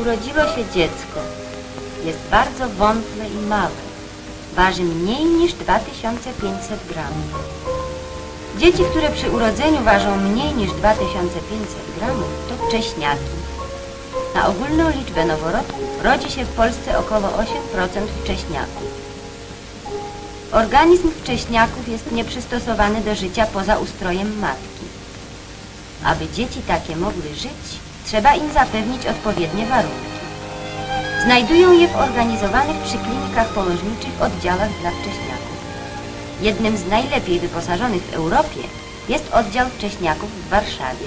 urodziło się dziecko, jest bardzo wątle i małe. Waży mniej niż 2500 gramów. Dzieci, które przy urodzeniu ważą mniej niż 2500 gramów, to wcześniaki. Na ogólną liczbę noworodków rodzi się w Polsce około 8% wcześniaków. Organizm wcześniaków jest nieprzystosowany do życia poza ustrojem matki. Aby dzieci takie mogły żyć, trzeba im zapewnić odpowiednie warunki. Znajdują je w organizowanych przy klinikach położniczych oddziałach dla wcześniaków. Jednym z najlepiej wyposażonych w Europie jest oddział wcześniaków w Warszawie.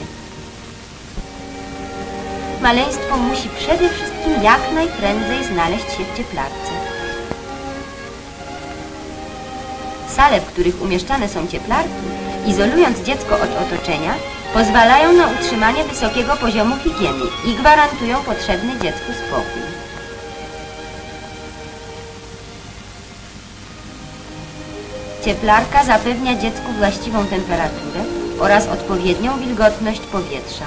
Maleństwo musi przede wszystkim jak najprędzej znaleźć się w cieplarce. Sale, w których umieszczane są cieplarki, izolując dziecko od otoczenia, pozwalają na utrzymanie wysokiego poziomu higieny i gwarantują potrzebny dziecku spokój. Cieplarka zapewnia dziecku właściwą temperaturę oraz odpowiednią wilgotność powietrza.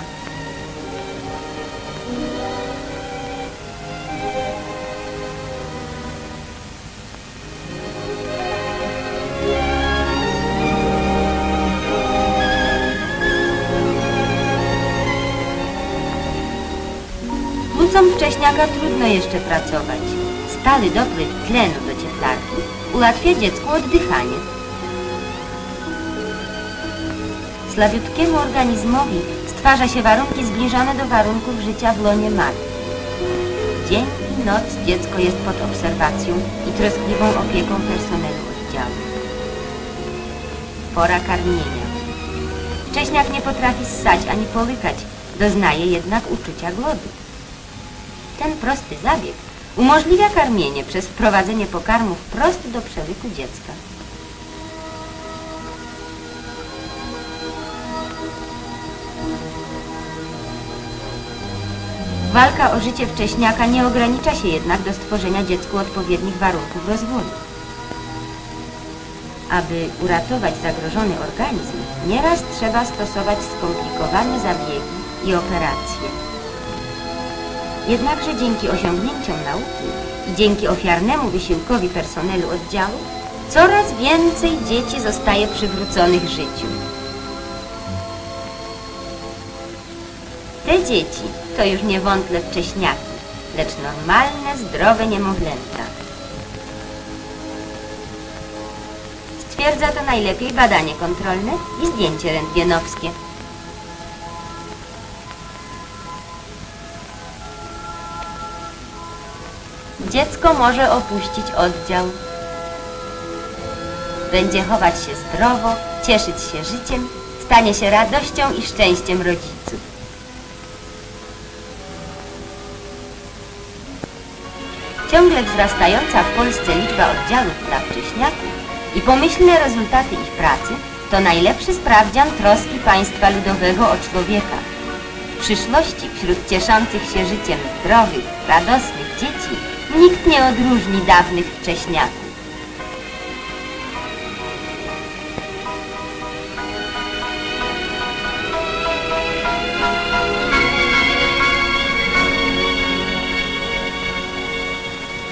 Płucom wcześniaka trudno jeszcze pracować. Stały dopływ tlenu do cieplarki ułatwia dziecku oddychanie. Slabiutkiemu organizmowi stwarza się warunki zbliżone do warunków życia w łonie matki. Dzień i noc dziecko jest pod obserwacją i troskliwą opieką personelu oddziału. Pora karmienia. Wcześniak nie potrafi ssać ani połykać, doznaje jednak uczucia głodu. Ten prosty zabieg umożliwia karmienie przez wprowadzenie pokarmów prosto do przełyku dziecka. Walka o życie wcześniaka nie ogranicza się jednak do stworzenia dziecku odpowiednich warunków rozwoju. Aby uratować zagrożony organizm, nieraz trzeba stosować skomplikowane zabiegi i operacje. Jednakże dzięki osiągnięciom nauki i dzięki ofiarnemu wysiłkowi personelu oddziału coraz więcej dzieci zostaje przywróconych życiu. Te dzieci to już niewątle wcześniaki, lecz normalne, zdrowe niemowlęta. Stwierdza to najlepiej badanie kontrolne i zdjęcie rentgenowskie. Dziecko może opuścić oddział. Będzie chować się zdrowo, cieszyć się życiem, stanie się radością i szczęściem rodziców. Ciągle wzrastająca w Polsce liczba oddziałów dla wcześniaków i pomyślne rezultaty ich pracy to najlepszy sprawdzian troski państwa ludowego o człowieka. W przyszłości wśród cieszących się życiem zdrowych, radosnych dzieci nikt nie odróżni dawnych wcześniaków.